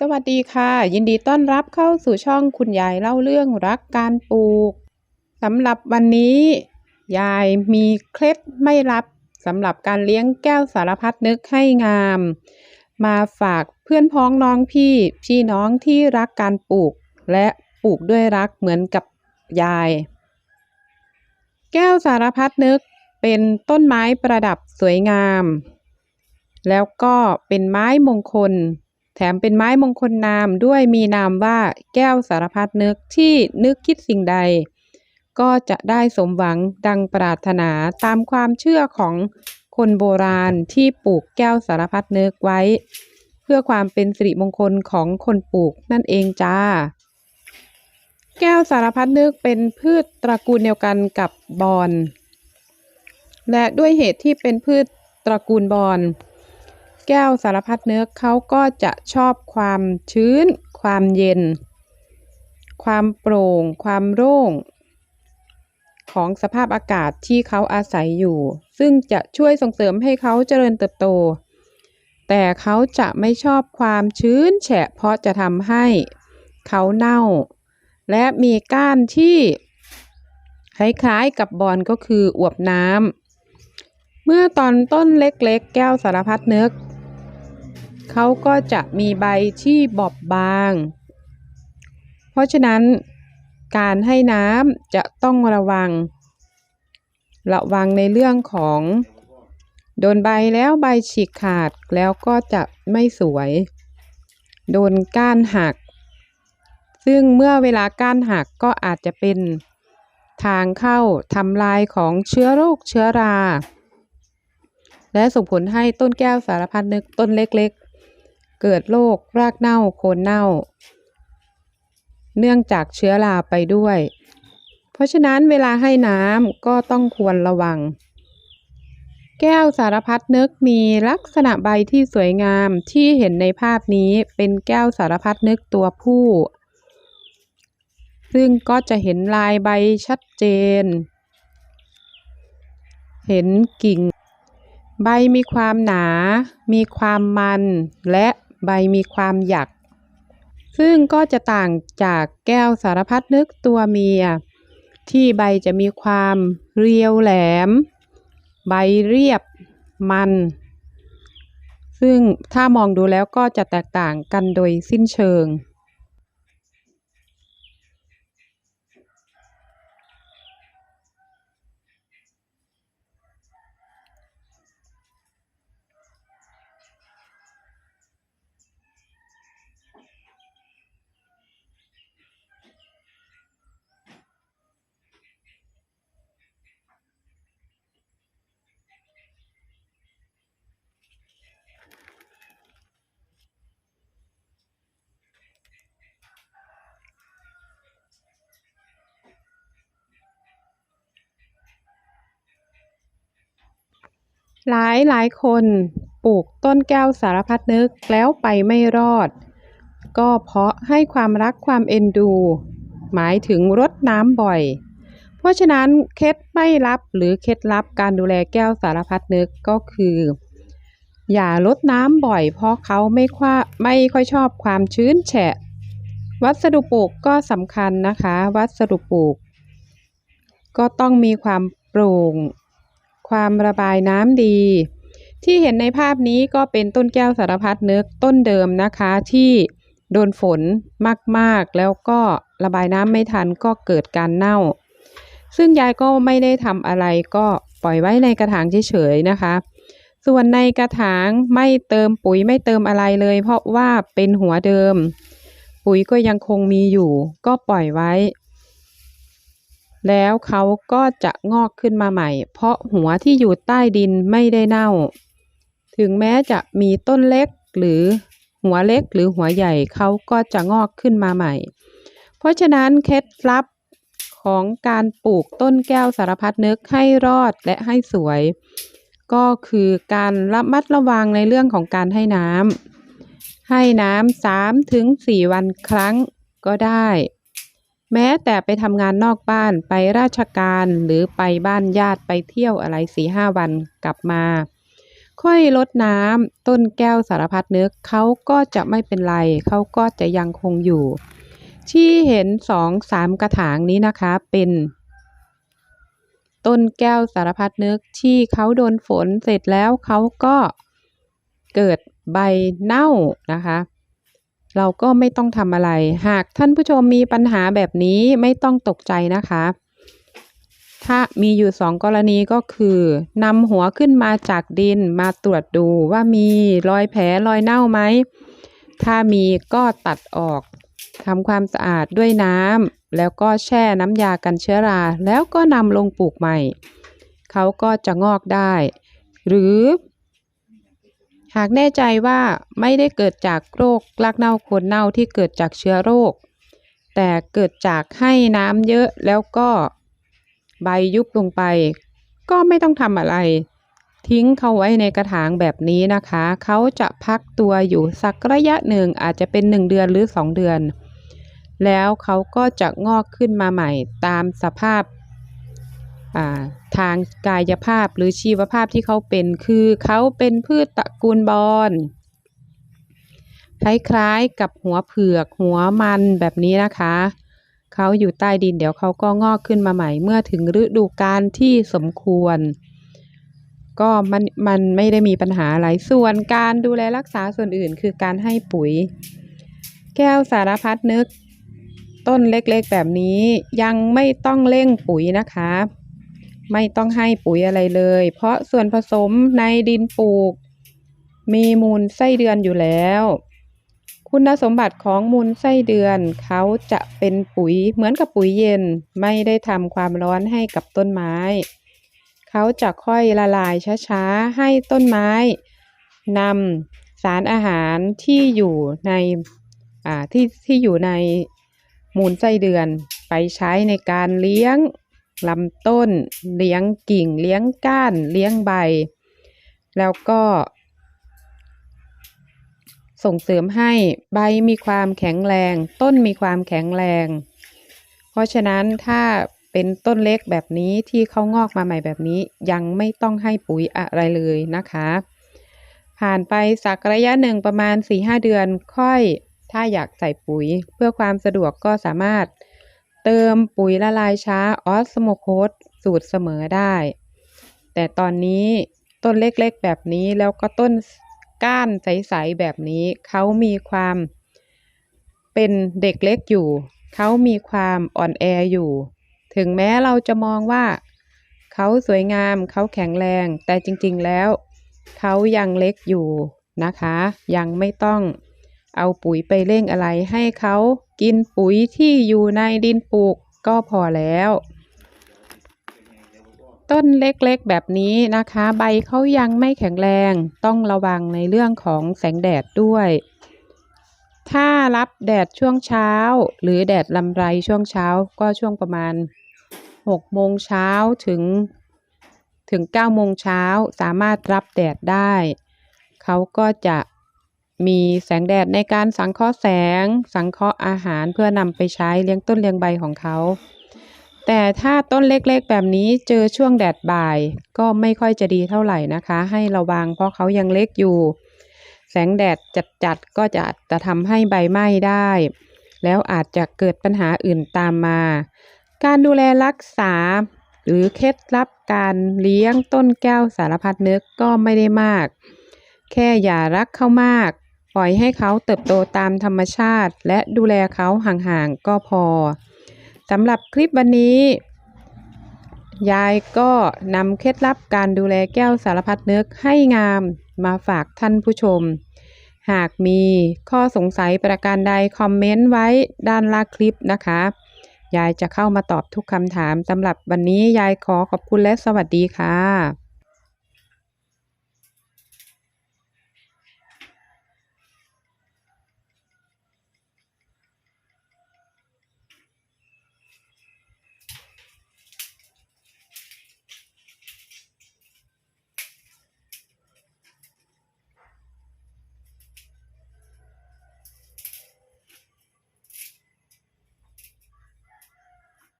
สวัสดีค่ะ ยินดีต้อนรับเข้าสู่ช่องคุณยายเล่าเรื่องรักการปลูกสำหรับวันนี้ ยายมีเคล็ดไม่ลับสำหรับการเลี้ยงแก้วสารพัดนึกให้งาม มาฝากเพื่อนพ้องน้องพี่พี่น้องที่รักการปลูก และปลูกด้วยรักเหมือนกับยาย แก้วสารพัดนึกเป็นต้นไม้ประดับสวยงาม แล้วก็เป็นไม้มงคล แถมเป็นไม้มงคลนามด้วยมีนามว่าแก้วสารพัดนึกที่นึกคิดสิ่งใด ก็จะได้สมหวังดังปรารถนาตามความเชื่อของคนโบราณที่ปลูกแก้วสารพัดนึกไว้ เพื่อความเป็นสิริมงคลของคนปลูกนั่นเองจ้า แก้วสารพัดนึกเป็นพืชตระกูลเดียวกันกับบอน และด้วยเหตุที่เป็นพืชตระกูลบอน แก้วสารพัดนึกเขาก็จะชอบความชื้น ความเย็น ความโปร่ง ความโล่ง ของสภาพอากาศที่เขาอาศัยอยู่ ซึ่งจะช่วยส่งเสริมให้เขาเจริญเติบโต แต่เขาจะไม่ชอบความชื้นแฉะเพราะจะทำให้เขาเน่า และมีก้านที่คล้ายๆกับบอนก็คืออวบน้ำเมื่อตอนต้นเล็กๆ แก้วสารพัดนึก เขาก็จะมีใบที่บอบบาง เพราะฉะนั้นการให้น้ำจะต้องระวัง ระวังในเรื่องของ โดนใบแล้วใบฉีกขาดแล้วก็จะไม่สวย โดนก้านหัก ซึ่งเมื่อเวลาก้านหักก็อาจจะเป็นทางเข้าทำลายของเชื้อโรคเชื้อรา และส่งผลให้ต้นแก้วสารพัดนึกต้นเล็ก เกิดโรครากเน่าโคนเน่า เนื่องจากเชื้อราไปด้วย เพราะฉะนั้นเวลาให้น้ำก็ต้องควรระวัง แก้วสารพัดนึกมีลักษณะใบที่สวยงามที่เห็นในภาพนี้เป็นแก้วสารพัดนึกตัวผู้ ซึ่งก็จะเห็นลายใบชัดเจน เห็นกิ่งใบมีความหนา มีความมัน และ ใบมีความหยัก ซึ่งก็จะต่างจากแก้วสารพัดนึกตัวเมีย ที่ใบจะมีความเรียวแหลม ใบเรียบมัน ซึ่งถ้ามองดูแล้วก็จะแตกต่างกันโดยสิ้นเชิง หลายหลายคนปลูกต้นแก้วสารพัดนึกแล้วไปไม่รอด ก็เพราะให้ความรักความเอ็นดู หมายถึงรดน้ำบ่อย เพราะฉะนั้นเคล็ดไม่ลับหรือเคล็ดลับการดูแลแก้วสารพัดนึกก็คือ อย่าลดน้ำบ่อย เพราะเขาไม่ค่อยไม่ค่อยชอบความชื้นแฉะ วัสดุปลูกก็สำคัญนะคะ วัสดุปลูก ก็ต้องมีความโปร่ง ความระบายน้ำดี ที่เห็นในภาพนี้ก็เป็นต้นแก้วสารพัดนึกต้นเดิมนะคะที่โดนฝนมากๆ แล้วก็ระบายน้ำไม่ทันก็เกิดการเน่า ซึ่งยายก็ไม่ได้ทำอะไรก็ปล่อยไว้ในกระถางเฉยๆนะคะ ส่วนในกระถางไม่เติมปุ๋ยไม่เติมอะไรเลย เพราะว่าเป็นหัวเดิม ปุ๋ยก็ยังคงมีอยู่ ก็ปล่อยไว้ แล้วเขาก็จะงอกขึ้นมาใหม่ เพราะหัวที่อยู่ใต้ดินไม่ได้เน่า ถึงแม้จะมีต้นเล็กหรือหัวเล็กหรือหัวใหญ่เขาก็จะงอกขึ้นมาใหม่ เพราะฉะนั้นเคล็ดลับของการปลูกต้นแก้วสารพัดนึกให้รอดและให้สวย ก็คือการระมัดระวังในเรื่องของการให้น้ำให้น้ำสามถึงสี่วันครั้งก็ได้ แม้แต่ไปทำงานนอกบ้านไปราชการหรือไปบ้านญาติไปเที่ยวอะไรสี่ห้าวันกลับมา ค่อยลดน้ำต้นแก้วสารพัดนึกเขาก็จะไม่เป็นไร เขาก็จะยังคงอยู่ ที่เห็นสองสามกระถางนี้นะคะเป็น ต้นแก้วสารพัดนึกที่เขาโดนฝนเสร็จแล้วเขาก็เกิดใบเน่านะคะ เราก็ไม่ต้องทำอะไร หากท่านผู้ชมมีปัญหาแบบนี้ไม่ต้องตกใจนะคะ ถ้ามีอยู่สองกรณีก็คือนำหัวขึ้นมาจากดินมาตรวจดูว่ามีรอยแผลรอยเน่าไหม ถ้ามีก็ตัดออกทำความสะอาดด้วยน้ำแล้วก็แช่น้ำยากันเชื้อรา แล้วก็นำลงปลูกใหม่ เขาก็จะงอกได้ หรือ หากแน่ใจว่าไม่ได้เกิดจากโรครากเน่าโคนเน่าที่เกิดจากเชื้อโรค แต่เกิดจากให้น้ำเยอะแล้วก็ใบยุบลงไป ก็ไม่ต้องทำอะไร ทิ้งเขาไว้ในกระถางแบบนี้นะคะ เขาจะพักตัวอยู่สักระยะหนึ่งอาจจะเป็น 1 เดือนหรือ 2 เดือน แล้วเขาก็จะงอกขึ้นมาใหม่ตามสภาพ ทางกายภาพหรือชีวภาพที่เขาเป็นคือเขาเป็นพืชตระกูลบอนคล้ายๆกับหัวเผือกหัวมันแบบนี้นะคะ เขาอยู่ใต้ดินเดี๋ยวเขาก็งอกขึ้นมาใหม่เมื่อถึงฤดูกาลที่สมควร ก็มันมันไม่ได้มีปัญหาอะไรส่วนการดูแลรักษาส่วนอื่น คือการให้ปุ๋ย แก้วสารพัดนึก ต้นเล็กๆแบบนี้ยังไม่ต้องเร่งปุ๋ยนะคะ ไม่ต้องให้ปุ๋ยอะไรเลย เพราะส่วนผสมในดินปลูก มีมูลไส้เดือนอยู่แล้ว คุณสมบัติของมูลไส้เดือนเขาจะเป็นปุ๋ยเหมือนกับปุ๋ยเย็น ไม่ได้ทำความร้อนให้กับต้นไม้ เขาจะค่อยละลายช้าๆ ให้ต้นไม้นำสารอาหารที่อยู่ในที่ที่อยู่ในมูลไส้เดือนไปใช้ในการเลี้ยง ลำต้น เลี้ยงกิ่ง เลี้ยงก้าน เลี้ยงใบ แล้วก็ ส่งเสริมให้ใบมีความแข็งแรง ต้นมีความแข็งแรง เพราะฉะนั้นถ้าเป็นต้นเล็กแบบนี้ที่เขางอกมาใหม่แบบนี้ ยังไม่ต้องให้ปุ๋ยอะไรเลยนะคะ ผ่านไปสักระยะหนึ่งประมาณ 4-5 เดือนค่อยถ้าอยากใส่ปุ๋ยเพื่อความสะดวกก็สามารถ เติมปุ๋ยละลายช้าออสโมโคสสูตรเสมอได้ แต่ตอนนี้ต้นเล็กๆแบบนี้แล้วก็ต้นก้านใสๆแบบนี้เขามีความเป็นเด็กเล็กอยู่ เขามีความอ่อนแออยู่ ถึงแม้เราจะมองว่าเขาสวยงามเขาแข็งแรง แต่จริงๆแล้วเขายังเล็กอยู่นะคะ ยังไม่ต้องเอาปุ๋ยไปเร่งอะไรให้เขา กินปุ๋ยที่อยู่ในดินปลูกก็พอแล้ว ต้นเล็กๆแบบนี้นะคะ ใบเขายังไม่แข็งแรงต้องระวังในเรื่องของแสงแดดด้วย ถ้ารับแดดช่วงเช้า หรือแดดลำไรช่วงเช้าก็ช่วงประมาณ6โมงเช้าถึงถึง9โมงเช้าสามารถรับแดดได้ เขาก็จะ มีแสงแดดในการสังเคราะห์แสง สังเคราะห์อาหารเพื่อนำไปใช้เลี้ยงต้นเลี้ยงใบของเขา แต่ถ้าต้นเล็กๆแบบนี้เจอช่วงแดดบ่าย ก็ไม่ค่อยจะดีเท่าไหร่นะคะ ให้ระวังเพราะเขายังเล็กอยู่ แสงแดดจัดๆก็จะจะทำให้ใบไหม้ได้ แล้วอาจจะเกิดปัญหาอื่นตามมา การดูแลรักษา หรือเคล็ดลับการเลี้ยงต้นแก้วสารพัดนึกก็ไม่ได้มาก แค่อย่ารักเขามาก ปล่อยให้เขาเติบโตตามธรรมชาติ และดูแลเขาห่างๆก็พอสำหรับคลิปวันนี้ ยายก็นำเคล็ดลับการดูแลแก้วสารพัดนึกให้งามมาฝากท่านผู้ชม หากมีข้อสงสัยประการใดคอมเมนต์ไว้ด้านล่างคลิปนะคะ ยายจะเข้ามาตอบทุกคำถามสำหรับวันนี้ยายขอขอบคุณและสวัสดีค่ะ